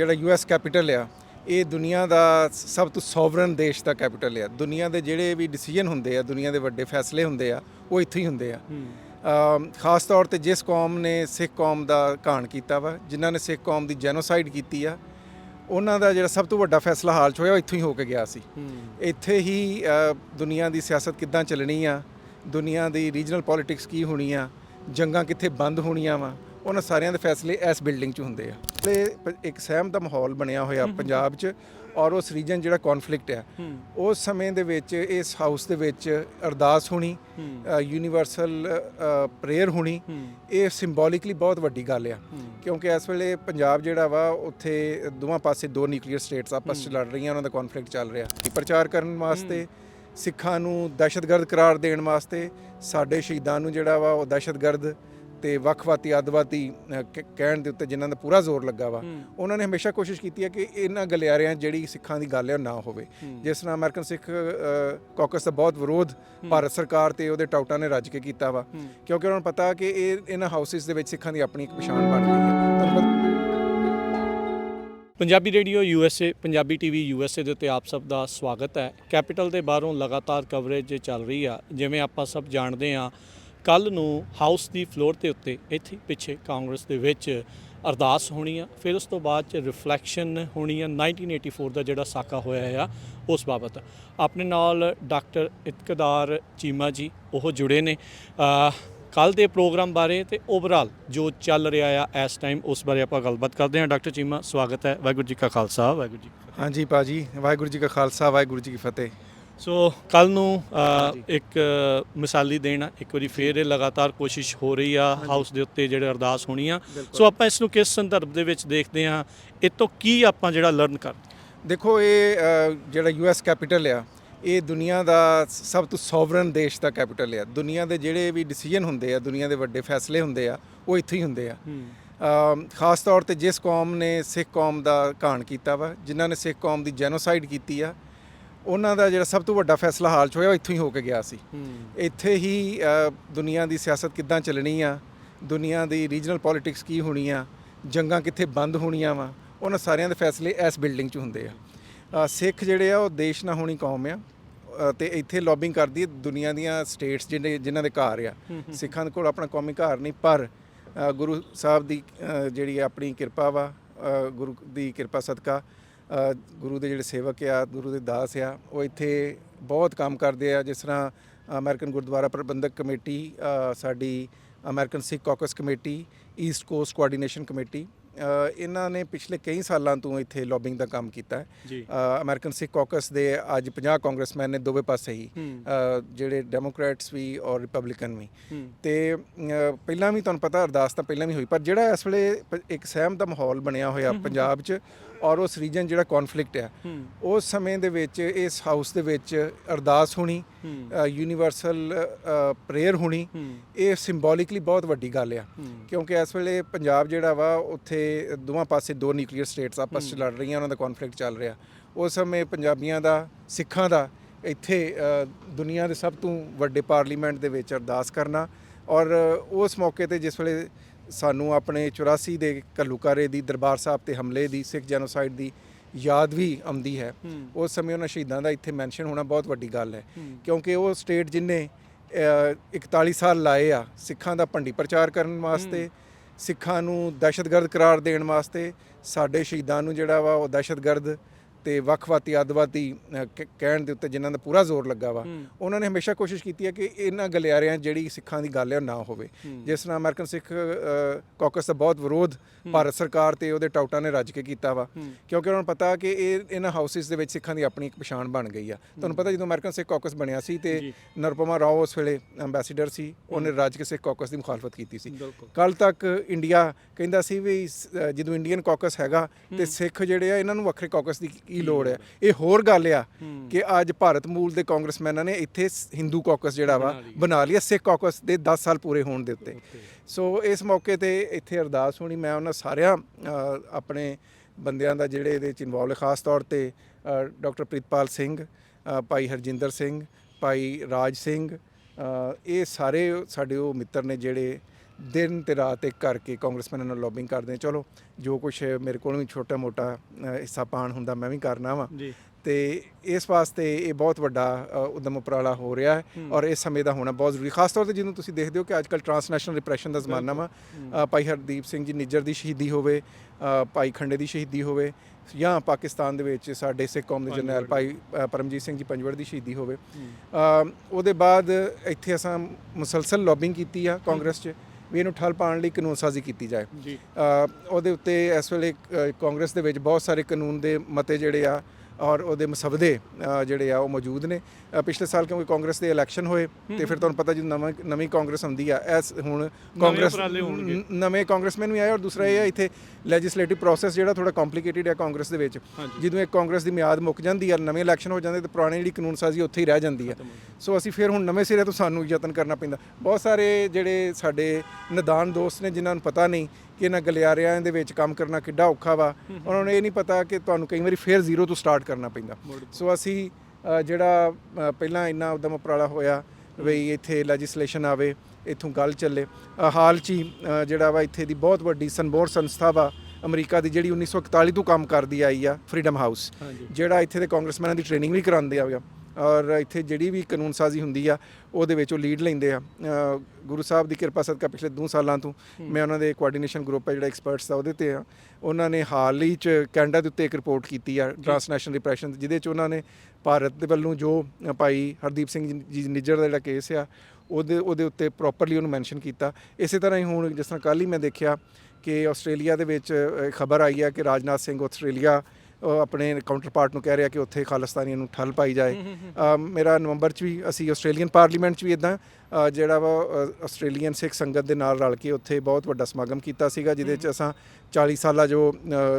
ਜਿਹੜਾ US capital ਆ ਇਹ ਦੁਨੀਆ ਦਾ ਸਭ ਤੋਂ ਸੋਵਰਨ ਦੇਸ਼ ਦਾ ਕੈਪੀਟਲ ਆ। ਦੁਨੀਆ ਦੇ ਜਿਹੜੇ ਵੀ ਡਿਸੀਜਨ ਹੁੰਦੇ ਆ ਦੁਨੀਆ ਦੇ ਵੱਡੇ ਫੈਸਲੇ ਹੁੰਦੇ ਆ ਉਹ ਇੱਥੇ ਹੀ ਹੁੰਦੇ ਆ। ਖਾਸ ਤੌਰ ਤੇ ਜਿਸ ਕੌਮ ਨੇ ਸਿੱਖ ਕੌਮ ਦਾ ਘਾਣ ਕੀਤਾ ਵਾ ਜਿਨ੍ਹਾਂ ਨੇ ਸਿੱਖ ਕੌਮ ਦੀ ਜੈਨੋਸਾਈਡ ਕੀਤੀ ਆ ਉਹਨਾਂ ਦਾ ਜਿਹੜਾ ਸਭ ਤੋਂ ਵੱਡਾ ਫੈਸਲਾ ਹਾਲ 'ਚ ਹੋਇਆ ਉਹ ਇੱਥੋਂ ਹੀ ਹੋ ਕੇ ਗਿਆ ਸੀ। ਇੱਥੇ ਹੀ ਦੁਨੀਆ ਦੀ ਸਿਆਸਤ ਕਿੱਦਾਂ ਚੱਲਣੀ ਆ ਦੁਨੀਆ ਦੀ ਰੀਜਨਲ ਪੋਲਿਟਿਕਸ ਕੀ ਹੋਣੀ ਆ ਜੰਗਾਂ ਕਿੱਥੇ ਬੰਦ ਹੋਣੀਆਂ ਵਾ ਉਹਨਾਂ ਸਾਰਿਆਂ ਦੇ ਫੈਸਲੇ ਇਸ ਬਿਲਡਿੰਗ 'ਚ ਹੁੰਦੇ ਆ। ਤੇ ਇੱਕ ਸਹਿਮ ਦਾ ਮਾਹੌਲ ਬਣਿਆ ਹੋਇਆ ਪੰਜਾਬ 'ਚ ਔਰ ਉਸ ਰੀਜਨ ਜਿਹੜਾ ਕਨਫਲਿਕਟ ਆ ਉਸ ਸਮੇਂ ਦੇ ਵਿੱਚ ਇਸ ਹਾਊਸ ਦੇ ਵਿੱਚ ਅਰਦਾਸ ਹੋਣੀ ਯੂਨੀਵਰਸਲ ਪ੍ਰੇਅਰ ਹੋਣੀ ਇਹ ਸਿੰਬੋਲਿਕਲੀ ਬਹੁਤ ਵੱਡੀ ਗੱਲ ਆ। ਕਿਉਂਕਿ ਇਸ ਵੇਲੇ ਪੰਜਾਬ ਜਿਹੜਾ ਵਾ ਉੱਥੇ ਦੋਵਾਂ ਪਾਸੇ ਦੋ ਨਿਊਕਲੀਅਰ ਸਟੇਟਸ ਆਪਸ 'ਚ ਲੜ ਰਹੀਆਂ ਉਹਨਾਂ ਦਾ ਕਨਫਲਿਕਟ ਚੱਲ ਰਿਹਾ ਪ੍ਰਚਾਰ ਕਰਨ ਵਾਸਤੇ ਸਿੱਖਾਂ ਨੂੰ ਦਹਿਸ਼ਤਗਰਦ ਕਰਾਰ ਦੇਣ ਵਾਸਤੇ ਸਾਡੇ ਸ਼ਹੀਦਾਂ ਨੂੰ ਜਿਹੜਾ ਵਾ ਉਹ ਦਹਿਸ਼ਤਗਰਦ ਤੇ ਵੱਖਵਾਤੀ ਕ- ਕਹਿਣ ਦੇ ਉੱਤੇ ਜਿਨ੍ਹਾਂ ਦਾ ਪੂਰਾ ਜ਼ੋਰ ਲੱਗਾ ਵਾ ਉਹਨਾਂ ਨੇ ਹਮੇਸ਼ਾ ਕੋਸ਼ਿਸ਼ ਕੀਤੀ ਹੈ ਕਿ ਇਹਨਾਂ ਗਲਿਆਰਿਆਂ ਜਿਹੜੀ ਸਿੱਖਾਂ ਦੀ ਗੱਲ ਹੈ ਉਹ ਨਾ ਹੋਵੇ। ਜਿਸ ਨਾਲ ਅਮਰੀਕਨ ਸਿੱਖ ਕਾਕਸ ਦਾ ਬਹੁਤ ਵਿਰੋਧ ਭਾਰਤ ਸਰਕਾਰ ਤੇ ਉਹਦੇ ਟਾਊਟਾਂ ਨੇ ਰੱਜ ਕੇ ਕੀਤਾ ਵਾ। ਕਿਉਂਕਿ ਉਹਨਾਂ ਨੂੰ ਪਤਾ ਕਿ ਇਹ ਇਹਨਾਂ ਹਾਊਸਿਸ ਦੇ ਵਿੱਚ ਸਿੱਖਾਂ ਦੀ ਆਪਣੀ ਇੱਕ ਪਛਾਣ ਬਣ ਗਈ ਹੈ। Punjabi radio USA Punjabi TV USA ਦੇ ਉੱਤੇ ਆਪ ਸਭ ਦਾ ਸਵਾਗਤ ਹੈ। ਕੈਪੀਟਲ ਦੇ ਬਾਹਰੋਂ ਲਗਾਤਾਰ ਕਵਰੇਜ ਚੱਲ ਰਹੀ ਆ। ਜਿਵੇਂ ਆਪਾਂ ਸਭ ਜਾਣਦੇ ਆ ਕੱਲ ਨੂੰ ਹਾਊਸ ਦੀ ਫਲੋਰ ਦੇ ਉੱਤੇ, ਇੱਥੇ ਪਿੱਛੇ ਕਾਂਗਰਸ ਦੇ ਵਿੱਚ ਅਰਦਾਸ ਹੋਣੀ ਆ। ਫਿਰ ਉਸ ਤੋਂ ਬਾਅਦ ਚ ਰਿਫਲੈਕਸ਼ਨ ਹੋਣੀ ਆ। 1984 ਦਾ ਜਿਹੜਾ ਸਾਕਾ ਹੋਇਆ ਆ, ਉਸ ਬਾਬਤ। ਆਪਣੇ ਨਾਲ ਡਾਕਟਰ ਇਤਕਦਾਰ ਚੀਮਾ ਜੀ, ਉਹ ਜੁੜੇ ਨੇ। ਕੱਲ ਦੇ ਪ੍ਰੋਗਰਾਮ ਬਾਰੇ ਤੇ ਓਵਰਆਲ ਜੋ ਚੱਲ ਰਿਹਾ ਆ ਇਸ ਟਾਈਮ ਉਸ ਬਾਰੇ ਆਪਾਂ ਗੱਲਬਾਤ ਕਰਦੇ ਹਾਂ। ਡਾਕਟਰ ਚੀਮਾ, ਸਵਾਗਤ ਹੈ। ਵਾਹਿਗੁਰੂ ਜੀ ਕਾ ਖਾਲਸਾ, ਵਾਹਿਗੁਰੂ ਜੀ ਕੀ ਫਤਿਹ। ਹਾਂਜੀ ਪਾਜੀ ਵਾਹਿਗੁਰੂ ਜੀ ਕਾ ਖਾਲਸਾ, ਵਾਹਿਗੁਰੂ ਜੀ ਕੀ ਫਤਿਹ। ਸੋ ਕੱਲ ਨੂੰ ਅ, ਇੱਕ ਮਿਸਾਲੀ ਦੇਣਾ ਇੱਕ ਵਾਰੀ ਫੇਰ ਇਹ ਲਗਾਤਾਰ ਕੋਸ਼ਿਸ਼ ਹੋ ਰਹੀ ਆ ਹਾਊਸ ਦੇ ਉੱਤੇ ਜਿਹੜੇ ਅਰਦਾਸ ਹੋਣੀ ਆ ਸੋ ਆਪਾਂ ਇਸ ਨੂੰ ਕਿਸ ਸੰਦਰਭ ਦੇ ਵਿੱਚ ਦੇਖਦੇ ਹਾਂ? ਇਹ ਤੋਂ ਕੀ ਆਪਾਂ ਜਿਹੜਾ ਲਰਨ ਕਰਦੇ ਦੇਖੋ ਇਹ ਅ, ਜਿਹੜਾ ਯੂਐਸ ਕੈਪੀਟਲ ਆ ਇਹ ਦੁਨੀਆ ਦਾ ਸਭ ਤੋਂ ਸੋਵਰਨ ਦੇਸ਼ ਦਾ ਕੈਪੀਟਲ ਆ। ਦੁਨੀਆ ਦੇ ਜਿਹੜੇ ਵੀ ਡਿਸੀਜਨ ਹੁੰਦੇ ਆ ਦੁਨੀਆ ਦੇ ਵੱਡੇ ਫੈਸਲੇ ਹੁੰਦੇ ਆ ਉਹ ਇੱਥੇ ਹੀ ਹੁੰਦੇ ਆ। ਅਮ ਖਾਸ ਤੌਰ ਤੇ ਜਿਸ ਕੌਮ ਨੇ ਸਿੱਖ ਕੌਮ ਦਾ ਘਾਣ ਕੀਤਾ ਵਾ ਜਿਨ੍ਹਾਂ ਨੇ ਸਿੱਖ ਕੌਮ ਦੀ ਜੈਨੋਸਾਈਡ ਕੀਤੀ ਆ ਉਹਨਾਂ ਦਾ ਜਿਹੜਾ ਸਭ ਤੋਂ ਵੱਡਾ ਫੈਸਲਾ ਹਾਲ 'ਚ ਹੋਇਆ ਉਹ ਇੱਥੋਂ ਹੀ ਹੋ ਕੇ ਗਿਆ ਸੀ। ਇੱਥੇ ਹੀ ਅ, ਦੁਨੀਆ ਦੀ ਸਿਆਸਤ ਕਿੱਦਾਂ ਚੱਲਣੀ ਆ ਦੁਨੀਆ ਦੀ ਰੀਜਨਲ ਪੋਲਿਟਿਕਸ ਕੀ ਹੋਣੀ ਆ ਜੰਗਾਂ ਕਿੱਥੇ ਬੰਦ ਹੋਣੀਆਂ ਵਾ ਉਹਨਾਂ ਸਾਰਿਆਂ ਦੇ ਫੈਸਲੇ ਇਸ ਬਿਲਡਿੰਗ 'ਚ ਹੁੰਦੇ ਆ। ਅ, ਸਿੱਖ ਜਿਹੜੇ ਆ ਉਹ ਦੇਸ਼ ਨਾ ਹੋਣੀ ਕੌਮ ਆ ਅ, ਤੇ ਇੱਥੇ ਲੌਬਿੰਗ ਕਰਦੀ ਹੈ ਦੁਨੀਆ ਦੀਆਂ ਸਟੇਟਸ ਜਿਹੜੇ ਜਿਨ੍ਹਾਂ ਦੇ ਘਰ ਆ। ਸਿੱਖਾਂ ਦੇ ਕੋਲ ਆਪਣਾ ਕੌਮੀ ਘਰ ਨਹੀਂ ਪਰ ਅ, ਗੁਰੂ ਸਾਹਿਬ ਦੀ ਅ, ਜਿਹੜੀ ਆਪਣੀ ਕਿਰਪਾ ਵਾ ਅ, ਗੁਰੂ ਦੀ ਕਿਰਪਾ ਸਦਕਾ ਗੁਰੂ ਦੇ ਜਿਹੜੇ ਸੇਵਕ ਆ ਗੁਰੂ ਦੇ ਦਾਸ ਆ ਉਹ ਇੱਥੇ ਬਹੁਤ ਕੰਮ ਕਰਦੇ ਆ। ਜਿਸ ਤਰ੍ਹਾਂ ਅਮਰੀਕਨ ਗੁਰਦੁਆਰਾ ਪ੍ਰਬੰਧਕ ਕਮੇਟੀ ਸਾਡੀ American Sikh caucus committee east coast coordination committee ਇਹਨਾਂ ਨੇ ਪਿਛਲੇ ਕਈ ਸਾਲਾਂ ਤੋਂ ਇੱਥੇ ਲੌਬਿੰਗ ਦਾ ਕੰਮ ਕੀਤਾ। ਹੈ ਅਮਰੀਕਨ ਸਿੱਖ ਕਾਕਸ ਦੇ ਅੱਜ 50 ਕਾਂਗਰਸਮੈਨ ਨੇ ਦੋਵੇਂ ਪਾਸੇ ਹੀ ਜਿਹੜੇ ਡੈਮੋਕ੍ਰੈਟਸ ਵੀ ਔਰ ਰਿਪਬਲਿਕਨ ਵੀ। ਤੇ ਪਹਿਲਾਂ ਵੀ ਤੁਹਾਨੂੰ ਪਤਾ ਅਰਦਾਸ ਤਾਂ ਪਹਿਲਾਂ ਵੀ ਹੋਈ ਪਰ ਜਿਹੜਾ ਇਸ ਵੇਲੇ ਇੱਕ ਸਹਿਮ ਦਾ ਮਾਹੌਲ ਬਣਿਆ ਹੋਇਆ ਪੰਜਾਬ 'ਚ ਔਰ ਉਸ ਰੀਜਨ ਜਿਹੜਾ ਕਨਫਲਿਕਟ ਆ ਉਸ ਸਮੇਂ ਦੇ ਵਿੱਚ ਇਸ ਹਾਊਸ ਦੇ ਵਿੱਚ ਅਰਦਾਸ ਹੋਣੀ ਯੂਨੀਵਰਸਲ ਪ੍ਰੇਅਰ ਹੋਣੀ ਇਹ ਸਿੰਬੋਲਿਕਲੀ ਬਹੁਤ ਵੱਡੀ ਗੱਲ ਆ। ਕਿਉਂਕਿ ਇਸ ਵੇਲੇ ਪੰਜਾਬ ਜਿਹੜਾ ਵਾ ਉੱਥੇ ਦੋਵਾਂ ਪਾਸੇ ਦੋ ਨਿਊਕਲੀਅਰ ਸਟੇਟਸ ਆਪਸ 'ਚ ਲੜ ਰਹੀਆਂ ਉਹਨਾਂ ਦਾ ਕਨਫਲਿਕਟ ਚੱਲ ਰਿਹਾ। ਉਸ ਸਮੇਂ ਪੰਜਾਬੀਆਂ ਦਾ ਸਿੱਖਾਂ ਦਾ ਇੱਥੇ ਦੁਨੀਆ ਦੇ ਸਭ ਤੋਂ ਵੱਡੇ ਪਾਰਲੀਮੈਂਟ ਦੇ ਵਿੱਚ ਅਰਦਾਸ ਕਰਨਾ ਔਰ ਉਸ ਮੌਕੇ ਤੇ ਜਿਸ ਵੇਲੇ ਸਾਨੂੰ ਆਪਣੇ 84 ਦੇ ਘੱਲੂਕਾਰੇ ਦੀ ਦਰਬਾਰ ਸਾਹਿਬ ਤੇ ਹਮਲੇ ਦੀ ਸਿੱਖ ਜੈਨੋਸਾਈਡ ਦੀ ਯਾਦ ਵੀ ਆਉਂਦੀ ਹੈ। ਉਸ ਸਮੇਂ ਉਹਨਾਂ ਸ਼ਹੀਦਾਂ ਦਾ ਇੱਥੇ ਮੈਂਸ਼ਨ ਹੋਣਾ ਬਹੁਤ ਵੱਡੀ ਗੱਲ ਹੈ। ਕਿਉਂਕਿ ਉਹ ਸਟੇਟ ਜਿਨੇ 41 ਸਾਲ ਲਾਏ ਆ ਸਿੱਖਾਂ ਦਾ ਭੰਡੀ ਪ੍ਰਚਾਰ ਕਰਨ ਵਾਸਤੇ ਸਿੱਖਾਂ ਨੂੰ ਦਹਿਸ਼ਤਗਰਦ ਕਰਾਰ ਦੇਣ ਵਾਸਤੇ ਸਾਡੇ ਸ਼ਹੀਦਾਂ ਨੂੰ ਜਿਹੜਾ ਵਾ ਉਹ ਦਹਿਸ਼ਤਗਰਦ ਤੇ ਵੱਖਵਾਤੀ ਕ- ਕਹਿਣ ਦੇ ਉੱਤੇ ਜਿਨ੍ਹਾਂ ਦਾ ਪੂਰਾ ਜ਼ੋਰ ਲੱਗਾ ਵਾ ਉਹਨਾਂ ਨੇ ਹਮੇਸ਼ਾ ਕੋਸ਼ਿਸ਼ ਕੀਤੀ ਹੈ ਕਿ ਇਹਨਾਂ ਗਲਿਆਰਿਆਂ ਜਿਹੜੀ ਸਿੱਖਾਂ ਦੀ ਗੱਲ ਹੈ ਉਹ ਨਾ ਹੋਵੇ। ਜਿਸ ਨਾਲ ਅਮਰੀਕਨ ਸਿੱਖ ਕਾਕਸ ਦਾ ਬਹੁਤ ਵਿਰੋਧ ਭਾਰਤ ਸਰਕਾਰ ਤੇ ਉਹਦੇ ਟਾਊਟਾਂ ਨੇ ਰੱਜ ਕੇ ਕੀਤਾ ਵਾ। ਕਿਉਂਕਿ ਉਹਨਾਂ ਨੂੰ ਪਤਾ ਕਿ ਇਹ ਇਹਨਾਂ ਹਾਊਸਿਸ ਦੇ ਵਿੱਚ ਸਿੱਖਾਂ ਦੀ ਆਪਣੀ ਇੱਕ ਪਛਾਣ ਬਣ ਗਈ ਆ। ਤੁਹਾਨੂੰ ਪਤਾ ਜਦੋਂ ਅਮਰੀਕਨ ਸਿੱਖ ਕਾਕਸ ਬਣਿਆ ਸੀ ਤੇ ਨਰਪਮਾ ਰਾਓ ਉਸ ਵੇਲੇ ਐਮਬੈਸਡਰ ਸੀ ਉਹਨੇ ਰਾਜ ਕੇ ਸਿੱਖ ਕਾਕਸ ਦੀ ਮੁਖਾਲਫਤ ਕੀਤੀ ਸੀ। ਕੱਲ ਤੱਕ ਇੰਡੀਆ ਕਹਿੰਦਾ ਸੀ ਵੀ ਜਦੋਂ ਇੰਡੀਅਨ ਕਾਕਸ ਹੈਗਾ ਤੇ ਸਿੱਖ ਜਿਹੜੇ ਆ ਇਹਨਾਂ ਨੂੰ ਵੱਖਰੇ ਕਾਕਸ ਦੀ ਕੀ ਲੋੜ ਹੈ? ਇਹ ਹੋਰ ਗੱਲ ਆ ਕਿ ਅੱਜ ਭਾਰਤ ਮੂਲ ਦੇ ਕਾਂਗਰਸਮੈਨਾਂ ਨੇ ਇੱਥੇ ਹਿੰਦੂ ਕਾਕਸ ਜਿਹੜਾ ਵਾ ਬਣਾ ਲਿਆ ਸਿੱਖ ਕਾਕਸ ਦੇ 10 ਸਾਲ ਪੂਰੇ ਹੋਣ ਦੇ ਉੱਤੇ। ਸੋ ਇਸ ਮੌਕੇ ਤੇ ਇੱਥੇ ਅਰਦਾਸ ਹੋਣੀ ਮੈਂ ਉਹਨਾਂ ਸਾਰਿਆਂ ਆਪਣੇ ਬੰਦਿਆਂ ਦਾ ਜਿਹੜੇ ਇਹਦੇ ਚ ਇਨਵੋਲਵ ਖਾਸ ਤੌਰ ਤੇ ਡਾਕਟਰ ਪ੍ਰੀਤਪਾਲ ਸਿੰਘ ਭਾਈ ਹਰਜਿੰਦਰ ਸਿੰਘ ਭਾਈ ਰਾਜ ਸਿੰਘ ਇਹ ਸਾਰੇ ਸਾਡੇ ਉਹ ਮਿੱਤਰ ਨੇ ਜਿਹੜੇ ਦਿਨ ਤੇ ਰਾਤ ਇੱਕ ਕਰਕੇ ਕਾਂਗਰਸਮੈਨਾਂ ਨਾਲ ਲੌਬਿੰਗ ਕਰਦੇ ਚਲੋ ਜੋ ਕੁਝ ਮੇਰੇ ਕੋਲ ਵੀ ਛੋਟਾ ਮੋਟਾ ਹਿੱਸਾ ਪਾਣ ਹੁੰਦਾ ਮੈਂ ਵੀ ਕਰਨਾ ਵਾ। ਜੀ। ਤੇ ਇਸ ਵਾਸਤੇ ਇਹ ਬਹੁਤ ਵੱਡਾ ਉਦਮ ਉਪਰਾਲਾ ਹੋ ਰਿਹਾ ਹੈ ਔਰ ਇਸ ਸਮੇਂ ਦਾ ਹੋਣਾ ਬਹੁਤ ਜ਼ਰੂਰੀ ਖਾਸ ਤੌਰ ਤੇ ਜਿਹਨੂੰ ਤੁਸੀਂ ਦੇਖਦੇ ਹੋ ਕਿ ਅੱਜਕੱਲ ਟਰਾਂਸਨੈਸ਼ਨਲ ਰਿਪਰੈਸ਼ਨ ਦਾ ਜ਼ਮਾਨਾ ਵਾ। ਭਾਈ ਹਰਦੀਪ ਸਿੰਘ ਜੀ ਨਿੱਜਰ ਦੀ ਸ਼ਹੀਦੀ ਹੋਵੇ ਭਾਈ ਖੰਡੇ ਦੀ ਸ਼ਹੀਦੀ ਹੋਵੇ ਜਾਂ ਪਾਕਿਸਤਾਨ ਦੇ ਵਿੱਚ ਸਾਡੇ ਸਿੱਖ ਕੌਮ ਦੇ ਜਰਨੈਲ ਭਾਈ ਪਰਮਜੀਤ ਸਿੰਘ ਜੀ ਪੰਜਵੜ ਦੀ ਸ਼ਹੀਦੀ ਹੋਵੇ। ਉਹਦੇ ਬਾਅਦ ਇੱਥੇ ਅਸਾਂ ਮੁਸਲਸਲ ਲੌਬਿੰਗ ਕੀਤੀ ਆ ਕਾਂਗਰਸ 'ਚ। ਵੀ ਇਹਨੂੰ ਠੱਲ ਪਾਉਣ ਲਈ ਕਾਨੂੰਨ ਸਾਜ਼ੀ ਕੀਤੀ ਜਾਏ। ਉਹਦੇ ਉੱਤੇ ਇਸ ਵੇਲੇ ਕਾਂਗਰਸ ਦੇ ਵਿੱਚ ਬਹੁਤ ਸਾਰੇ ਕਾਨੂੰਨ ਦੇ ਮਤੇ ਜਿਹੜੇ ਆ ਔਰ ਉਹਦੇ ਮਸਵਦੇ ਜਿਹੜੇ ਆ ਉਹ ਮੌਜੂਦ ਨੇ। ਪਿਛਲੇ ਸਾਲ ਕਿਉਂਕਿ ਕਾਂਗਰਸ ਦੇ ਇਲੈਕਸ਼ਨ ਹੋਏ ਤੇ ਫਿਰ ਤੁਹਾਨੂੰ ਪਤਾ ਜਦੋਂ ਨਵਾਂ ਨਵੀਂ ਕਾਂਗਰਸ ਆਉਂਦੀ ਆ ਐਸ ਹੁਣ ਕਾਂਗਰਸ ਨਵੇਂ ਕਾਂਗਰਸਮੈਨ ਵੀ ਆਏ ਔਰ ਦੂਸਰਾ ਇਹ ਆ ਇੱਥੇ ਲੈਜਿਸਲੇਟਿਵ ਪ੍ਰੋਸੈਸ ਜਿਹੜਾ ਥੋੜਾ ਕੰਪਲਿਕੇਟਿਡ ਹੈ ਕਾਂਗਰਸ ਦੇ ਵਿੱਚ। ਜਦੋਂ ਇੱਕ ਕਾਂਗਰਸ ਦੀ ਮਿਆਦ ਮੁੱਕ ਜਾਂਦੀ ਆ ਨਵੇਂ ਇਲੈਕਸ਼ਨ ਹੋ ਜਾਂਦੇ ਤੇ ਪੁਰਾਣੀ ਜਿਹੜੀ ਕਾਨੂੰਨ ਸਾਜ਼ੀ ਉੱਥੇ ਹੀ ਰਹਿ ਜਾਂਦੀ ਆ। ਸੋ ਅਸੀਂ ਫਿਰ ਹੁਣ ਨਵੇਂ ਸਿਰੇ ਤੋਂ ਸਾਨੂੰ ਯਤਨ ਕਰਨਾ ਪੈਂਦਾ। ਬਹੁਤ ਸਾਰੇ ਜਿਹੜੇ ਸਾਡੇ ਨਿਦਾਨ ਦੋਸਤ ਨੇ ਜਿਨ੍ਹਾਂ ਨੂੰ ਪਤਾ ਨਹੀਂ ਕਿ ਇਹਨਾਂ ਗਲਿਆਰਿਆਂ ਦੇ ਵਿੱਚ ਕੰਮ ਕਰਨਾ ਕਿੱਡਾ ਔਖਾ ਵਾ ਉਹਨਾਂ ਨੂੰ ਇਹ ਨਹੀਂ ਪਤਾ ਕਿ ਤੁਹਾਨੂੰ ਕਈ ਵਾਰੀ ਫੇਰ ਜ਼ੀਰੋ ਤੋਂ ਸਟਾਰਟ ਕਰਨਾ ਪੈਂਦਾ। ਸੋ ਅਸੀਂ ਜਿਹੜਾ ਪਹਿਲਾਂ ਇੰਨਾ ਉਦਮ ਉਪਰਾਲਾ ਹੋਇਆ ਵੀ ਇੱਥੇ ਲੈਜਿਸਲੇਸ਼ਨ ਆਵੇ ਇੱਥੋਂ ਗੱਲ ਚੱਲੇ। ਹਾਲ 'ਚ ਹੀ ਜਿਹੜਾ ਵਾ ਇੱਥੇ ਦੀ ਬਹੁਤ ਵੱਡੀ ਸਨਬੋਰ ਸੰਸਥਾ ਵਾ ਅਮਰੀਕਾ ਦੀ ਜਿਹੜੀ 1941 ਤੋਂ ਕੰਮ ਕਰਦੀ ਆਈ ਆ ਫਰੀडम ਹਾਊਸ ਜਿਹੜਾ ਇੱਥੇ ਦੇ ਕਾਂਗਰਸਮੈਨਾਂ ਦੀ ਟ੍ਰੇਨਿੰਗ ਵੀ ਕਰਾਉਂਦੇ ਆ। ਔਰ ਇੱਥੇ ਜਿਹੜੀ ਵੀ ਕਾਨੂੰਨ ਸਾਜ਼ੀ ਹੁੰਦੀ ਆ ਉਹਦੇ ਵਿੱਚ ਉਹ ਲੀਡ ਲੈਂਦੇ ਆ। ਗੁਰੂ ਸਾਹਿਬ ਦੀ ਕਿਰਪਾ ਸਦਕਾ ਪਿਛਲੇ 2 ਸਾਲਾਂ ਤੋਂ ਮੈਂ ਉਹਨਾਂ ਦੇ ਕੋਆਰਡੀਨੇਸ਼ਨ ਗਰੁੱਪ ਹੈ ਜਿਹੜਾ ਐਕਸਪਰਟਸ ਦਾ ਉਹਦੇ ਤੇ ਆ। ਉਹਨਾਂ ਨੇ ਹਾਲ ਹੀ ਚ ਕੈਨੇਡਾ ਦੇ ਉੱਤੇ ਇੱਕ ਰਿਪੋਰਟ ਕੀਤੀ ਆ ਟ੍ਰਾਂਸਨੈਸ਼ਨਲ ਰਿਪਰੈਸ਼ਨ ਜਿਹਦੇ ਚ ਉਹਨਾਂ ਨੇ ਭਾਰਤ ਦੇ ਵੱਲੋਂ ਜੋ ਭਾਈ ਹਰਦੀਪ ਸਿੰਘ ਜੀ- ਨਿੱਜਰ ਦਾ ਜਿਹੜਾ ਕੇਸ ਆ ਉਹਦੇ ਉਹਦੇ ਉੱਤੇ ਪ੍ਰੋਪਰਲੀ ਉਹਨੂੰ ਮੈਂਸ਼ਨ ਕੀਤਾ। ਇਸੇ ਤਰ੍ਹਾਂ ਹੀ ਹੁਣ ਜਿਸ ਤਰ੍ਹਾਂ ਕੱਲ੍ਹ ਹੀ ਮੈਂ ਦੇਖਿਆ ਕਿ ਆਸਟ੍ਰੇਲੀਆ ਦੇ ਵਿੱਚ ਖਬਰ ਆਈ ਹੈ ਕਿ ਰਾਜਨਾਥ ਸਿੰਘ ਆਸਟ੍ਰੇਲੀਆ ਆਪਣੇ ਕਾਊਂਟਰ ਪਾਰਟ ਨੂੰ ਕਹਿ ਰਿਹਾ ਕਿ ਉੱਥੇ ਖਾਲਿਸਤਾਨੀਆਂ ਨੂੰ ਠੱਲ ਪਾਈ ਜਾਏ। ਮੇਰਾ ਨਵੰਬਰ 'ਚ ਵੀ ਅਸੀਂ ਆਸਟ੍ਰੇਲੀਅਨ ਪਾਰਲੀਮੈਂਟ 'ਚ ਵੀ ਇਦਾਂ ਜਿਹੜਾ ਵਾ ਆਸਟ੍ਰੇਲੀਅਨ ਸਿੱਖ ਸੰਗਤ ਦੇ ਨਾਲ ਰਲ ਕੇ ਉੱਥੇ ਬਹੁਤ ਵੱਡਾ ਸਮਾਗਮ ਕੀਤਾ ਸੀਗਾ ਜਿਹਦੇ 'ਚ ਅਸਾਂ 40 ਸਾਲਾ ਜੋ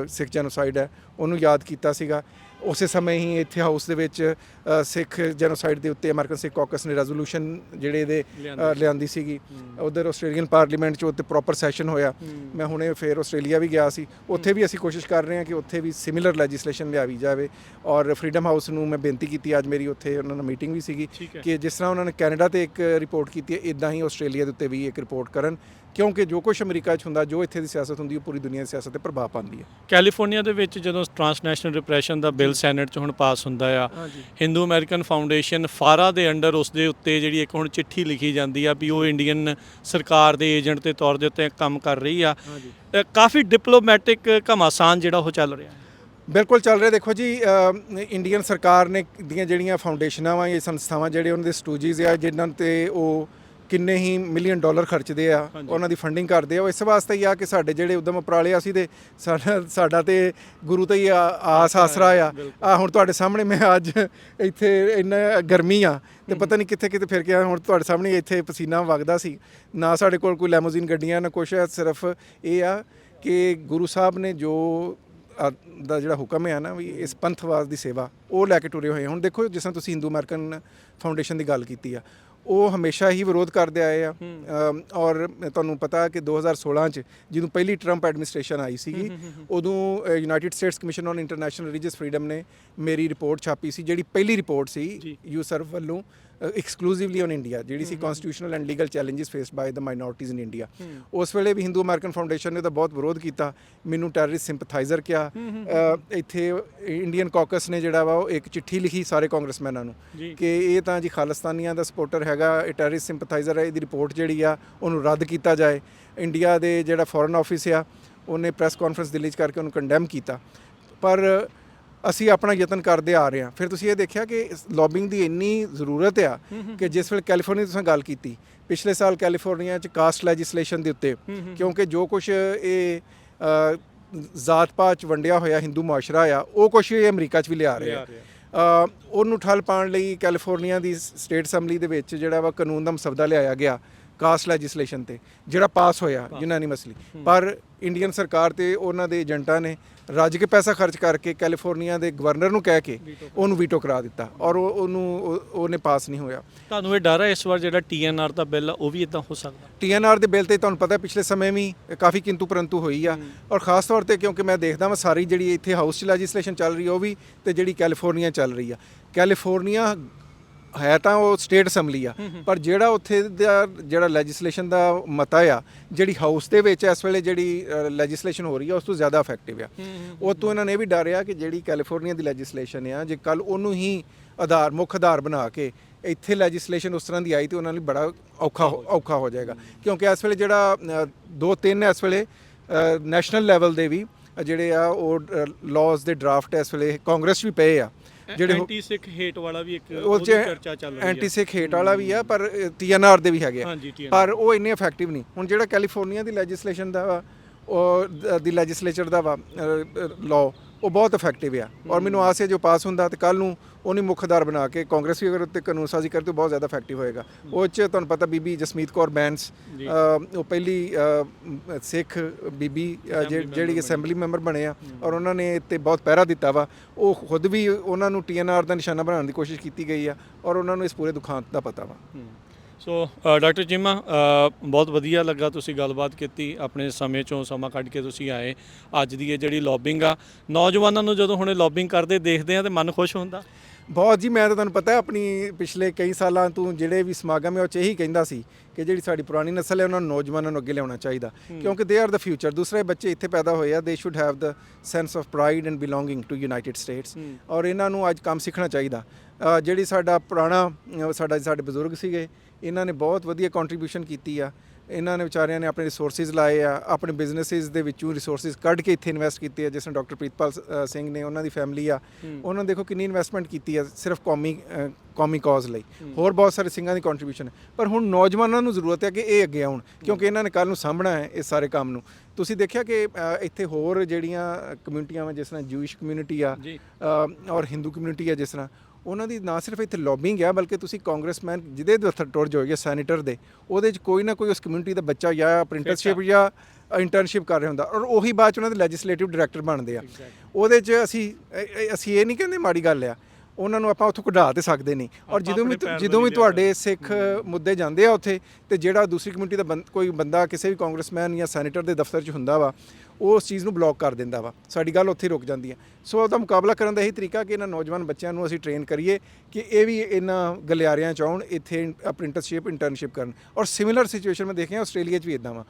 ਸਿੱਖ ਜੈਨੋਸਾਈਡ ਹੈ ਉਹਨੂੰ ਯਾਦ ਕੀਤਾ ਸੀਗਾ। ਉਸੇ ਸਮੇਂ ਹੀ ਇੱਥੇ ਹਾਊਸ ਦੇ ਵਿੱਚ ਸਿੱਖ ਜੈਨੋਸਾਈਡ ਦੇ ਉੱਤੇ ਅਮਰੀਕਨ ਸਿੱਖ ਕਾਕਸ ਨੇ ਰੈਜ਼ੋਲੂਸ਼ਨ ਜਿਹੜੇ ਦੇ ਲਿਆਂਦੀ ਸੀਗੀ। ਉਧਰ ਆਸਟ੍ਰੇਲੀਅਨ ਪਾਰਲੀਮੈਂਟ 'ਚ ਉੱਤੇ ਪ੍ਰੋਪਰ ਸੈਸ਼ਨ ਹੋਇਆ। ਮੈਂ ਹੁਣੇ ਫਿਰ ਆਸਟ੍ਰੇਲੀਆ ਵੀ ਗਿਆ ਸੀ। ਉੱਥੇ ਵੀ ਅਸੀਂ ਕੋਸ਼ਿਸ਼ ਕਰ ਰਹੇ ਹਾਂ ਕਿ ਉੱਥੇ ਵੀ ਸਿਮਿਲਰ ਲੈਜਿਸਲੇਸ਼ਨ ਲਿਆਵੀ ਜਾਵੇ। ਔਰ ਫਰੀडम ਹਾਊਸ ਨੂੰ ਮੈਂ ਬੇਨਤੀ ਕੀਤੀ ਅੱਜ ਮੇਰੀ ਉੱਥੇ ਉਹਨਾਂ ਨਾਲ ਮੀਟਿੰਗ ਵੀ ਸੀਗੀ। ਕਿ ਜਿਸ ਤਰ੍ਹਾਂ ਉਹਨਾਂ ਨੇ ਕੈਨੇਡਾ ਤੇ ਇੱਕ ਰਿਪੋਰਟ ਕੀਤੀ ਹੈ ਇਦਾਂ ਹੀ ਆਸਟ੍ਰੇਲੀਆ ਦੇ ਉੱਤੇ ਵੀ ਇੱਕ ਰਿਪੋਰਟ ਕਰਨ ਕਿਉਂਕਿ ਜੋ ਕੁਝ ਅਮਰੀਕਾ 'ਚ ਹੁੰਦਾ ਜੋ ਇੱਥੇ ਦੀ ਸਿਆਸਤ ਹੁੰਦੀ ਉਹ ਪੂਰੀ ਦੁਨੀਆ ਦੀ ਸਿਆਸਤ ਤੇ ਪ੍ਰਭਾਵ ਪਾਉਂਦੀ ਹੈ। ਕੈਲੀਫੋਰਨੀਆ ਦੇ ਵਿੱਚ ਜਦੋਂ ਟ੍ਰਾਂਸਨੈਸ਼ਨਲ ਰਿਪਰੈਸ਼ਨ ਦਾ ਬਿੱਲ ਸੈਨੇਟ 'ਚ ਹੁਣ ਪਾਸ ਹੁੰਦਾ ਆ ਹਿੰਦੂ ਅਮਰੀਕਨ ਫਾਊਂਡੇਸ਼ਨ ਫਾਰਾ ਦੇ ਅੰਡਰ ਉਸ ਦੇ ਉੱਤੇ ਜਿਹੜੀ ਇੱਕ ਹੁਣ ਚਿੱਠੀ ਲਿਖੀ ਜਾਂਦੀ ਆ ਵੀ ਉਹ ਇੰਡੀਅਨ ਸਰਕਾਰ ਦੇ ਏਜੰਟ ਦੇ ਤੌਰ ਦੇ ਉੱਤੇ ਕੰਮ ਕਰ ਰਹੀ ਆ। ਕਾਫੀ ਡਿਪਲੋਮੈਟਿਕ ਘਮਾਸਾਨ ਜਿਹੜਾ ਉਹ ਚੱਲ ਰਿਹਾ। ਹੈ ਬਿਲਕੁਲ ਚੱਲ ਰਿਹਾ। ਦੇਖੋ ਜੀ ਇੰਡੀਅਨ ਸਰਕਾਰ ਨੇ ਦੀਆਂ ਜਿਹੜੀਆਂ ਫਾਊਂਡੇਸ਼ਨਾਂ ਵਾ ਇਹ ਸੰਸਥਾਵਾਂ ਜਿਹੜੇ ਉਹਨਾਂ ਦੇ ਸਟੂਡੀਜ਼ ਆ ਜਿਨ੍ਹਾਂ ਤੇ ਉਹ ਕਿੰਨੇ ਹੀ ਮਿਲੀਅਨ ਡਾਲਰ ਖਰਚਦੇ ਆ ਉਹਨਾਂ ਦੀ ਫੰਡਿੰਗ ਕਰਦੇ ਆ। ਉਹ ਇਸ ਵਾਸਤੇ ਹੀ ਆ ਕਿ ਸਾਡੇ ਜਿਹੜੇ ਉਦਮ ਉਪਰਾਲੇ ਆ, ਅਸੀਂ ਤੇ ਸਾਡਾ ਸਾਡਾ ਤੇ ਗੁਰੂ ਤੇ ਹੀ ਆਸ ਆਸਰਾ ਆ। ਆ ਹੁਣ ਤੁਹਾਡੇ ਸਾਹਮਣੇ ਮੈਂ ਅੱਜ ਇੱਥੇ ਇੰਨਾ ਗਰਮੀ ਆ ਤੇ ਪਤਾ ਨਹੀਂ ਕਿੱਥੇ ਕਿੱਥੇ ਫਿਰ ਆਇਆ ਹੁਣ ਤੁਹਾਡੇ ਸਾਹਮਣੇ ਇੱਥੇ ਪਸੀਨਾ ਵਗਦਾ ਸੀ। ਨਾ ਸਾਡੇ ਕੋਲ ਕੋਈ ਲੈਮੋਜ਼ੀਨ ਗੱਡੀਆਂ ਨਾ ਕੁਛ ਸਿਰਫ ਇਹ ਆ ਕਿ ਗੁਰੂ ਸਾਹਿਬ ਨੇ ਜੋ ਦਾ ਜਿਹੜਾ ਹੁਕਮ ਹੈ ਨਾ ਵੀ ਇਸ ਪੰਥਵਾਸ ਦੀ ਸੇਵਾ ਉਹ ਲੈ ਕੇ ਟੁਰੇ ਹੋਏ। ਹੁਣ ਦੇਖੋ ਜਿਸ ਤਰ੍ਹਾਂ ਤੁਸੀਂ ਹਿੰਦੂ ਅਮਰੀਕਨ ਫਾਊਂਡੇਸ਼ਨ ਦੀ ਗੱਲ ਕੀਤੀ ਆ ਉਹ ਹਮੇਸ਼ਾ ਹੀ ਵਿਰੋਧ ਕਰਦੇ ਆਏ ਆ ਔਰ ਤੁਹਾਨੂੰ ਪਤਾ ਕਿ 2016 ਚ ਜਦੋਂ ਪਹਿਲੀ ਟਰੰਪ ਐਡਮਿਨਿਸਟ੍ਰੇਸ਼ਨ ਆਈ ਸੀਗੀ ਉਦੋਂ United States commission on international religious freedom ਨੇ ਮੇਰੀ ਰਿਪੋਰਟ ਛਾਪੀ ਸੀ ਜਿਹੜੀ ਪਹਿਲੀ ਰਿਪੋਰਟ ਸੀ ਜੀ। ਯੂ ਸਰਵ ਵੱਲੋਂ ਐਕਸਕਲੂਸਿਵਲੀ ਔਨ ਇੰਡੀਆ ਜਿਹੜੀ ਸੀ constitutional and legal challenges faced by the minorities in India ਉਸ ਵੇਲੇ ਵੀ ਹਿੰਦੂ ਅਮਰੀਕਨ ਫਾਊਂਡੇਸ਼ਨ ਨੇ ਤਾਂ ਬਹੁਤ ਵਿਰੋਧ ਕੀਤਾ ਮੈਨੂੰ ਟੈਰਰਿਸਟ ਸਿੰਪਥਾਈਜ਼ਰ ਕਿਹਾ। ਇੱਥੇ ਇੰਡੀਅਨ ਕਾਕਸ ਨੇ ਜਿਹੜਾ ਵਾ ਉਹ ਇੱਕ ਚਿੱਠੀ ਲਿਖੀ ਸਾਰੇ ਕਾਂਗਰਸਮੈਨਾਂ ਨੂੰ। ਕਿ ਇਹ ਤਾਂ ਜੀ ਖਾਲਿਸਤਾਨੀਆਂ ਦਾ ਸਪੋਰਟਰ ਹੈਗਾ ਇਹ ਟੈਰਰਿਸਟ ਸਿੰਪਥਾਈਜ਼ਰ ਹੈ ਇਹਦੀ ਰਿਪੋਰਟ ਜਿਹੜੀ ਆ ਉਹਨੂੰ ਰੱਦ ਕੀਤਾ ਜਾਏ। ਇੰਡੀਆ ਦੇ ਜਿਹੜਾ ਫੋਰਨ ਆਫਿਸ ਆ ਉਹਨੇ ਪ੍ਰੈਸ ਕਾਨਫਰੰਸ ਦਿੱਲੀ 'ਚ ਕਰਕੇ ਉਹਨੂੰ ਕੰਡੈਮ ਕੀਤਾ। ਪਰ ਅਸੀਂ ਆਪਣਾ ਯਤਨ ਕਰਦੇ ਆ ਰਹੇ ਹਾਂ। ਫਿਰ ਤੁਸੀਂ ਇਹ ਦੇਖਿਆ ਕਿ ਲੌਬਿੰਗ ਦੀ ਇੰਨੀ ਜ਼ਰੂਰਤ ਆ ਕਿ ਜਿਸ ਵੇਲੇ ਕੈਲੀਫੋਰਨੀਆ ਤੁਸੀਂ ਗੱਲ ਕੀਤੀ ਪਿਛਲੇ ਸਾਲ ਕੈਲੀਫੋਰਨੀਆ 'ਚ ਕਾਸਟ ਲੈਜਿਸਲੇਸ਼ਨ ਦੇ ਉੱਤੇ। ਕਿਉਂਕਿ ਜੋ ਕੁਝ ਇਹ ਜ਼ਾਤ ਪਾਤ 'ਚ ਵੰਡਿਆ ਹੋਇਆ ਹਿੰਦੂ ਮੁਆਸ਼ਰਾ ਆ ਉਹ ਕੁਝ ਇਹ ਅਮਰੀਕਾ 'ਚ ਵੀ ਲਿਆ ਰਹੇ ਆ। ਉਹਨੂੰ ਠੱਲ ਪਾਉਣ ਲਈ ਕੈਲੀਫੋਰਨੀਆ ਦੀ ਸਟੇਟ ਅਸੈਂਬਲੀ ਦੇ ਵਿੱਚ ਜਿਹੜਾ ਵਾ ਕਾਨੂੰਨ ਦਾ ਮਸਵਦਾ ਲਿਆਇਆ ਗਿਆ ਕਾਸਟ ਲੈਜਿਸਲੇਸ਼ਨ ਤੇ ਜਿਹੜਾ ਪਾਸ ਹੋਇਆ ਯੂਨਾਨੀਮਸਲੀ ਪਰ ਇੰਡੀਅਨ ਸਰਕਾਰ ਤੇ ਉਹਨਾਂ ਦੇ ਏਜੰਟਾਂ ਨੇ ਰੱਜ ਕੇ ਪੈਸਾ ਖਰਚ ਕਰਕੇ ਕੈਲੀਫੋਰਨੀਆ ਦੇ ਗਵਰਨਰ ਨੂੰ ਕਹਿ ਕੇ ਉਹਨੂੰ ਵੀਟੋ ਕਰਾ ਦਿੱਤਾ ਔਰ ਉਹ- ਉਹਨੂੰ ਉਹ- ਉਹਨੇ ਪਾਸ ਨਹੀਂ ਹੋਇਆ। ਤੁਹਾਨੂੰ ਇਹ ਡਰ ਹੈ ਇਸ ਵਾਰ ਜਿਹੜਾ ਟੀਐਨਆਰ ਦਾ ਬਿੱਲ ਆ ਉਹ ਵੀ ਇਦਾਂ ਹੋ ਸਕਦਾ? ਟੀਐਨਆਰ ਦੇ ਬਿੱਲ ਤੇ ਤੁਹਾਨੂੰ ਪਤਾ ਪਿਛਲੇ ਸਮੇਂ ਵੀ ਕਾਫੀ ਕਿੰਤੂ ਪਰੰਤੂ ਹੋਈ ਆ ਔਰ ਖਾਸ ਤੌਰ ਤੇ ਕਿਉਂਕਿ ਮੈਂ ਦੇਖਦਾ ਮੈਂ ਸਾਰੀ ਜਿਹੜੀ ਇੱਥੇ ਹਾਊਸ ਚ ਲੈਜਿਸਲੇਸ਼ਨ ਚੱਲ ਰਹੀ ਉਹ ਵੀ ਤੇ ਜਿਹੜੀ ਕੈਲੀਫੋਰਨੀਆ ਚੱਲ ਰਹੀ ਆ। ਕੈਲੀਫੋਰਨੀਆ ਹੈ ਤਾਂ ਉਹ ਸਟੇਟ ਅਸੈਂਬਲੀ ਆ। ਪਰ ਜਿਹੜਾ ਉੱਥੇ ਦਾ ਜਿਹੜਾ ਲੈਜਿਸਲੇਸ਼ਨ ਦਾ ਮਤਾ ਆ ਜਿਹੜੀ ਹਾਊਸ ਦੇ ਵਿੱਚ ਇਸ ਵੇਲੇ ਜਿਹੜੀ ਲੈਜਿਸਲੇਸ਼ਨ ਹੋ ਰਹੀ ਆ ਉਸ ਤੋਂ ਜ਼ਿਆਦਾ ਇਫੈਕਟਿਵ ਆ। ਉਹ ਤੋਂ ਇਹਨਾਂ ਨੇ ਇਹ ਵੀ ਡਰਿਆ ਕਿ ਜਿਹੜੀ ਕੈਲੀਫੋਰਨੀਆ ਦੀ ਲੈਜਿਸਲੇਸ਼ਨ ਆ ਜੇ ਕੱਲ ਉਹਨੂੰ ਹੀ ਆਧਾਰ ਮੁੱਖ ਆਧਾਰ ਬਣਾ ਕੇ ਇੱਥੇ ਲੈਜਿਸਲੇਸ਼ਨ ਉਸ ਤਰ੍ਹਾਂ ਦੀ ਆਈ ਤੇ ਉਹਨਾਂ ਲਈ ਬੜਾ ਔਖਾ ਔਖਾ ਹੋ ਜਾਏਗਾ। ਕਿਉਂਕਿ ਇਸ ਵੇਲੇ ਜਿਹੜਾ ਦੋ ਤਿੰਨ ਇਸ ਵੇਲੇ ਨੈਸ਼ਨਲ ਲੈਵਲ ਦੇ ਵੀ ਜਿਹੜੇ ਆ ਉਹ ਲਾਜ਼ ਦੇ ਡਰਾਫਟ ਇਸ ਵੇਲੇ ਕਾਂਗਰਸ ਵੀ ਪਏ ਆ। ਜਿਹੜੇ ਐਂਟੀ ਸਿੱਖ ਹੇਟ ਵਾਲਾ ਵੀ ਇੱਕ ਉਹ ਉਹਦੀ ਚ ਚਰਚਾ ਚੱਲ ਰਹੀ ਹੈ ਐਂਟੀ ਸਿੱਖ ਹੇਟ ਵਾਲਾ ਵੀ ਆ ਪਰ ਟੀਐਨਆਰ ਦੇ ਵੀ ਹੈਗੇ ਆ। ਹਾਂਜੀ, TNR ਪਰ ਉਹ ਇੰਨੇ ਇਫੈਕਟਿਵ ਨਹੀਂ। ਹੁਣ ਜਿਹੜਾ ਕੈਲੀਫੋਰਨੀਆ ਦੀ ਲੈਜਿਸਲੇਸ਼ਨ ਦਾ ਵਾ ਉਹ ਦ- ਦੀ ਲੈਜਿਸਲੇਚਰ ਦਾ ਵਾ ਲਾਅ ਉਹ ਬਹੁਤ ਇਫੈਕਟਿਵ ਆ। ਔਰ ਮੈਨੂੰ ਆਸ ਹੈ ਜੋ ਪਾਸ ਹੁੰਦਾ ਤੇ ਕੱਲ ਨੂੰ ਉਹਨੀ ਮੁੱਖਦਾਰ ਬਣਾ ਕੇ ਕਾਂਗਰਸ ਵੀ ਅਗਰ ਉੱਤੇ ਕਾਨੂੰਨ ਸਾਜ਼ੀ ਕਰੇ ਤਾਂ ਬਹੁਤ ਜ਼ਿਆਦਾ ਇਫੈਕਟਿਵ ਹੋਏਗਾ। ਉਹ ਚ ਤੁਹਾਨੂੰ ਪਤਾ ਬੀਬੀ ਜਸਮੀਤ ਕੌਰ ਬੈਂਸ ਉਹ ਪਹਿਲੀ ਸਿੱਖ ਬੀਬੀ ਜਿਹੜੀ ਅਸੈਂਬਲੀ ਮੈਂਬਰ ਬਣੇ। ਆ। ਔਰ ਉਹਨਾਂ ਨੇ ਤੇ ਬਹੁਤ ਪਹਿਰਾ ਦਿੱਤਾ ਵਾ। ਉਹ ਖੁਦ ਵੀ ਉਹਨਾਂ ਨੂੰ ਟੀਐਨਆਰ ਦਾ ਨਿਸ਼ਾਨਾ ਬਣਾਉਣ ਦੀ ਕੋਸ਼ਿਸ਼ ਕੀਤੀ ਗਈ ਆ। ਔਰ ਉਹਨਾਂ ਨੂੰ ਇਸ ਪੂਰੇ ਦੁਖਾਂਤ ਦਾ ਪਤਾ ਵਾ। ਸੋ ਡਾਕਟਰ ਚੀਮਾ ਬਹੁਤ ਵਧੀਆ ਲੱਗਾ ਤੁਸੀਂ ਗੱਲਬਾਤ ਕੀਤੀ ਆਪਣੇ ਸਮੇਂ ਚੋਂ ਸਮਾਂ ਕੱਢ ਕੇ ਤੁਸੀਂ ਆਏ। ਅੱਜ ਦੀ ਇਹ ਜਿਹੜੀ ਲੌਬਿੰਗ ਆ ਨੌਜਵਾਨਾਂ ਨੂੰ ਜਦੋਂ ਹੁਣੇ ਲੌਬਿੰਗ ਕਰਦੇ ਦੇਖਦੇ ਆ ਤੇ ਮਨ ਖੁਸ਼ ਹੁੰਦਾ? ਬਹੁਤ ਜੀ ਮੈਂ ਤਾਂ ਤੁਹਾਨੂੰ ਪਤਾ ਆਪਣੀ ਪਿਛਲੇ ਕਈ ਸਾਲਾਂ ਤੋਂ ਜਿਹੜੇ ਵੀ ਸਮਾਗਮ ਹੈ ਉਹ ਚ ਇਹੀ ਕਹਿੰਦਾ ਸੀ ਕਿ ਜਿਹੜੀ ਸਾਡੀ ਪੁਰਾਣੀ ਨਸਲ ਹੈ ਉਹਨਾਂ ਨੂੰ ਨੌਜਵਾਨਾਂ ਨੂੰ ਅੱਗੇ ਲਿਆਉਣਾ ਚਾਹੀਦਾ। ਕਿਉਂਕਿ ਦੇ ਆਰ ਦਾ ਫਿਊਚਰ ਦੂਸਰੇ ਬੱਚੇ ਇੱਥੇ ਪੈਦਾ ਹੋਏ ਆ they should have the sense of pride and belonging to United States ਔਰ ਇਹਨਾਂ ਨੂੰ ਅੱਜ ਕੰਮ ਸਿੱਖਣਾ ਚਾਹੀਦਾ। ਜਿਹੜੀ ਸਾਡਾ ਪੁਰਾਣਾ ਸਾਡਾ ਸਾਡੇ ਬਜ਼ੁਰਗ ਸੀਗੇ ਇਹਨਾਂ ਨੇ ਬਹੁਤ ਵਧੀਆ ਕੰਟਰੀਬਿਊਸ਼ਨ ਕੀਤੀ ਆ। ਇਹਨਾਂ ਨੇ ਵਿਚਾਰਿਆਂ ਨੇ ਆਪਣੇ ਰਿਸੋਰਸਿਸ ਲਾਏ ਆ ਆਪਣੇ ਬਿਜ਼ਨੈਸਿਸ ਦੇ ਵਿੱਚੋਂ ਰਿਸੋਰਸਿਸ ਕੱਢ ਕੇ ਇੱਥੇ ਇਨਵੈਸਟ ਕੀਤੇ ਆ ਜਿਸ ਤਰ੍ਹਾਂ ਡਾਕਟਰ ਪ੍ਰੀਤਪਾਲ ਸਿੰਘ ਨੇ ਉਹਨਾਂ ਦੀ ਫੈਮਿਲੀ ਆ। ਉਹਨਾਂ ਨੇ ਦੇਖੋ ਕਿੰਨੀ ਇਨਵੈਸਟਮੈਂਟ ਕੀਤੀ ਆ ਸਿਰਫ ਕੌਮੀ ਕੌਮੀ ਕਾਜ਼ ਲਈ। ਹੋਰ ਬਹੁਤ ਸਾਰੇ ਸਿੰਘਾਂ ਦੀ ਕੰਟਰੀਬਿਊਸ਼ਨ ਹੈ ਪਰ ਹੁਣ ਨੌਜਵਾਨਾਂ ਨੂੰ ਜ਼ਰੂਰਤ ਹੈ ਕਿ ਇਹ ਅੱਗੇ ਆਉਣ ਕਿਉਂਕਿ ਇਹਨਾਂ ਨੇ ਕੱਲ ਨੂੰ ਸਾਂਭਣਾ ਹੈ ਇਸ ਸਾਰੇ ਕੰਮ ਨੂੰ। ਤੁਸੀਂ ਦੇਖਿਆ ਕਿ ਇੱਥੇ ਹੋਰ ਜਿਹੜੀਆਂ ਕਮਿਊਨਿਟੀਆਂ ਵਾ ਜਿਸ ਤਰ੍ਹਾਂ ਜੂਇਸ਼ ਕਮਿਊਨਿਟੀ ਆ ਔਰ ਹਿੰਦੂ ਕਮਿਊਨਿਟੀ ਆ ਜਿਸ ਤਰ੍ਹਾਂ ਉਹਨਾਂ ਦੀ ਨਾ ਸਿਰਫ ਇੱਥੇ ਲੌਬਿੰਗ ਹੈ ਬਲਕਿ ਤੁਸੀਂ ਕਾਂਗਰਸਮੈਨ ਜਿਹਦੇ ਦਫ਼ਤਰ ਟੁਰ ਜਾਓਗੇ ਸੈਨੇਟਰ ਦੇ ਉਹਦੇ 'ਚ ਕੋਈ ਨਾ ਕੋਈ ਉਸ ਕਮਿਊਨਿਟੀ ਦਾ ਬੱਚਾ ਜਾਂ ਅਪ੍ਰੈਂਟਿਸਸ਼ਿਪ ਜਾਂ ਇੰਟਰਨਸ਼ਿਪ ਕਰ ਰਿਹਾ ਹੁੰਦਾ। ਔਰ ਉਹੀ ਬਾਅਦ ਚ ਉਹਨਾਂ ਦੇ ਲੈਜਿਸਲੇਟਿਵ ਡਾਇਰੈਕਟਰ ਬਣਦੇ ਆ। ਉਹਦੇ 'ਚ ਅਸੀਂ ਅਸੀਂ ਇਹ ਨਹੀਂ ਕਹਿੰਦੇ ਮਾੜੀ ਗੱਲ ਆ। ਉਹਨਾਂ ਨੂੰ ਆਪਾਂ ਉੱਥੋਂ ਕਢਾ ਤੇ ਸਕਦੇ ਨਹੀਂ। ਔਰ ਜਦੋਂ ਵੀ ਜਦੋਂ ਵੀ ਤੁਹਾਡੇ ਸਿੱਖ ਮੁੱਦੇ ਜਾਂਦੇ ਆ ਉੱਥੇ ਤੇ ਜਿਹੜਾ ਦੂਸਰੀ ਕਮਿਊਨਿਟੀ ਦਾ ਕੋਈ ਬੰਦਾ ਕਿਸੇ ਵੀ ਕਾਂਗਰਸਮੈਨ ਜਾਂ ਸੈਨੇਟਰ ਦੇ ਦਫ਼ਤਰ 'ਚ ਹੁੰਦਾ ਵਾ ਉਹ ਉਸ ਚੀਜ਼ ਨੂੰ ਬਲੌਕ ਕਰ ਦਿੰਦਾ ਵਾ। ਸਾਡੀ ਗੱਲ ਉੱਥੇ ਰੁਕ ਜਾਂਦੀ ਹੈ ਸੋ ਉਹਦਾ ਮੁਕਾਬਲਾ ਕਰਨ ਦਾ ਇਹੀ ਤਰੀਕਾ ਕਿ ਇਹਨਾਂ ਨੌਜਵਾਨ ਬੱਚਿਆਂ ਨੂੰ ਅਸੀਂ ਟ੍ਰੇਨ ਕਰੀਏ ਕਿ ਇਹ ਵੀ ਇਹਨਾਂ ਗਲਿਆਰਿਆਂ 'ਚ ਆਉਣ ਇੱਥੇ ਅਪ੍ਰੈਂਟਿਸਸ਼ਿਪ ਇੰਟਰਨਸ਼ਿਪ ਕਰਨ। ਔਰ ਸਿਮਿਲਰ ਸਿਚੁਏਸ਼ਨ ਮੈਂ ਦੇਖਿਆ ਆਸਟ੍ਰੇਲੀਆ 'ਚ ਵੀ ਇਦਾਂ ਵਾ।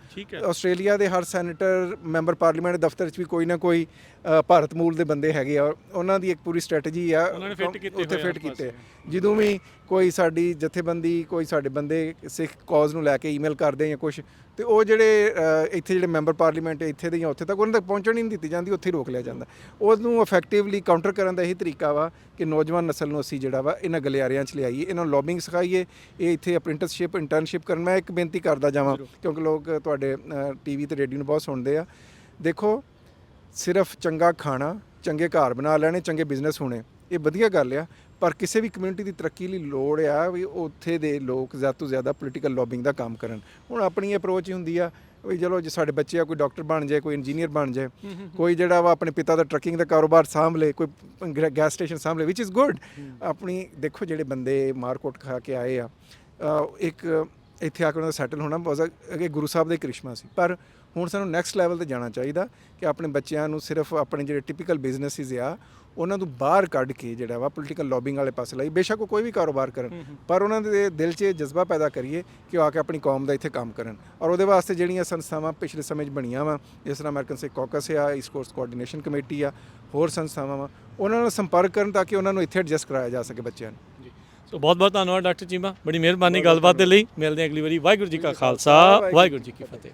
ਆਸਟ੍ਰੇਲੀਆ ਦੇ ਹਰ ਸੈਨੇਟਰ ਮੈਂਬਰ ਪਾਰਲੀਮੈਂਟ ਦਫ਼ਤਰ 'ਚ ਵੀ ਕੋਈ ਨਾ ਕੋਈ ਭਾਰਤ ਮੂਲ ਦੇ ਬੰਦੇ ਹੈਗੇ ਆ। ਉਹਨਾਂ ਦੀ ਇੱਕ ਪੂਰੀ ਸਟ੍ਰੈਟਜੀ ਆ। ਕੀਤੇ ਉੱਥੇ ਹੋਏ ਫਿੱਟ ਕੀਤੇ। ਆ। ਜਦੋਂ ਵੀ ਕੋਈ ਸਾਡੀ ਜਥੇਬੰਦੀ ਕੋਈ ਸਾਡੇ ਬੰਦੇ ਸਿੱਖ ਕਾਜ਼ ਨੂੰ ਲੈ ਕੇ ਈਮੇਲ ਕਰਦੇ ਜਾਂ ਕੁਝ ਤੇ ਉਹ ਜਿਹੜੇ ਅ, ਇੱਥੇ ਜਿਹੜੇ ਮੈਂਬਰ ਪਾਰਲੀਮੈਂਟ ਇੱਥੇ ਦੇ ਜਾਂ ਉੱਥੇ ਤੱਕ ਉਹਨਾਂ ਤੱਕ ਪਹੁੰਚਣ ਹੀ ਨਹੀਂ ਦਿੱਤੀ ਜਾਂਦੀ ਉੱਥੇ ਹੀ ਰੋਕ ਲਿਆ ਜਾਂਦਾ। ਉਹਨੂੰ ਇਫੈਕਟਿਵਲੀ ਕਾਊਂਟਰ ਕਰਨ ਦਾ ਇਹੀ ਤਰੀਕਾ ਵਾ ਕਿ ਨੌਜਵਾਨ ਨਸਲ ਨੂੰ ਅਸੀਂ ਜਿਹੜਾ ਵਾ ਇਹਨਾਂ ਗਲਿਆਰਿਆਂ 'ਚ ਲਿਆਈਏ ਇਹਨਾਂ ਨੂੰ ਲੌਬਿੰਗ ਸਿਖਾਈਏ ਇਹ ਇੱਥੇ ਅਪ੍ਰੈਂਟਿਸਸ਼ਿਪ ਇੰਟਰਨਸ਼ਿਪ ਕਰਨ ਮੈਂ ਇੱਕ ਬੇਨਤੀ ਕਰਦਾ ਜਾਵਾਂ ਕਿਉਂਕਿ ਲੋਕ ਤੁਹਾਡੇ ਟੀਵੀ ਤੇ ਰੇਡੀਓ ਨੂੰ ਬਹੁਤ ਸੁਣਦੇ ਆ। ਦੇਖੋ ਸਿਰਫ ਚੰਗਾ ਖਾਣਾ ਚੰਗੇ ਘਰ ਬਣਾ ਲੈਣੇ ਚੰਗੇ ਬਿਜ਼ਨਸ ਹੋਣੇ ਇਹ ਵਧੀਆ ਗੱਲ ਆ, ਪਰ ਕਿਸੇ ਵੀ ਕਮਿਊਨਿਟੀ ਦੀ ਤਰੱਕੀ ਲਈ ਲੋੜ ਆ ਵੀ ਉੱਥੇ ਦੇ ਲੋਕ ਜ਼ਿਆਦਾ ਤੋਂ ਜ਼ਿਆਦਾ ਪੋਲੀਟੀਕਲ ਲੌਬਿੰਗ ਦਾ ਕੰਮ ਕਰਨ। ਹੁਣ ਆਪਣੀ ਅਪਰੋਚ ਹੀ ਹੁੰਦੀ ਆ ਵੀ ਚਲੋ ਜੇ ਸਾਡੇ ਬੱਚੇ ਆ, ਕੋਈ ਡਾਕਟਰ ਬਣ ਜਾਏ, ਕੋਈ ਇੰਜੀਨੀਅਰ ਬਣ ਜਾਏ, ਕੋਈ ਜਿਹੜਾ ਵਾ ਆਪਣੇ ਪਿਤਾ ਦਾ ਟਰੱਕਿੰਗ ਦਾ ਕਾਰੋਬਾਰ ਸਾਂਭ ਲੇ ਕੋਈ ਗੈਸ ਸਟੇਸ਼ਨ ਸਾਂਭ ਲੇ ਵਿਚ ਇਜ਼ ਗੁੱਡ ਆਪਣੀ ਦੇਖੋ ਜਿਹੜੇ ਬੰਦੇ ਮਾਰਕੋਟ ਖਾ ਕੇ ਆਏ ਆ ਇੱਕ ਇੱਥੇ ਆ ਕੇ ਉਹਨਾਂ ਦਾ ਸੈਟਲ ਹੋਣਾ ਬਹੁਤ ਅੱਗੇ ਗੁਰੂ ਸਾਹਿਬ ਦਾ ਹੀ ਕ੍ਰਿਸ਼ਮਾ ਸੀ। ਪਰ ਹੁਣ ਸਾਨੂੰ ਨੈਕਸਟ ਲੈਵਲ ਤੇ ਜਾਣਾ ਚਾਹੀਦਾ ਕਿ ਆਪਣੇ ਬੱਚਿਆਂ ਨੂੰ ਸਿਰਫ ਆਪਣੇ ਜਿਹੜੇ ਟਿਪੀਕਲ ਬਿਜ਼ਨੈਸਿਸ ਆ ਉਹਨਾਂ ਨੂੰ ਬਾਹਰ ਕੱਢ ਕੇ ਜਿਹੜਾ ਵਾ ਪੋਲੀਟੀਕਲ ਲੌਬਿੰਗ ਵਾਲੇ ਪਾਸੇ ਲਈ। ਬੇਸ਼ੱਕ ਕੋਈ ਵੀ ਕਾਰੋਬਾਰ ਕਰਨ ਪਰ ਉਹਨਾਂ ਦੇ ਦਿਲ 'ਚ ਇਹ ਜਜ਼ਬਾ ਪੈਦਾ ਕਰੀਏ ਕਿ ਉਹ ਆ ਕੇ ਆਪਣੀ ਕੌਮ ਦਾ ਇੱਥੇ ਕੰਮ ਕਰਨ। ਔਰ ਉਹਦੇ ਵਾਸਤੇ ਜਿਹੜੀਆਂ ਸੰਸਥਾਵਾਂ ਪਿਛਲੇ ਸਮੇਂ 'ਚ ਬਣੀਆਂ ਵਾ ਜਿਸ ਤਰ੍ਹਾਂ ਅਮਰੀਕਨ ਸਿੱਖ ਕਾਕਸ ਆ ਈਸਟ ਕੋਸਟ ਕੋਆਰਡੀਨੇਸ਼ਨ ਕਮੇਟੀ ਆ ਹੋਰ ਸੰਸਥਾਵਾਂ ਵਾ ਉਹਨਾਂ ਨਾਲ ਸੰਪਰਕ ਕਰਨ ਤਾਂ ਕਿ ਉਹਨਾਂ ਨੂੰ ਇੱਥੇ ਐਡਜਸਟ ਕਰਾਇਆ ਜਾ ਸਕੇ ਬੱਚਿਆਂ ਨੂੰ। ਜੀ। ਸੋ ਬਹੁਤ ਬਹੁਤ ਧੰਨਵਾਦ ਡਾਕਟਰ ਚੀਮਾ। ਬੜੀ ਮਿਹਰਬਾਨੀ ਗੱਲਬਾਤ ਦੇ ਲਈ। ਮਿਲਦੇ ਹਾਂ ਅਗਲੀ ਵਾਰੀ। ਵਾਹਿਗੁਰੂ ਜੀ ਕਾ ਖਾਲਸਾ। ਵਾਹਿਗੁਰੂ ਜੀ ਕੀ ਫਤਿਹ।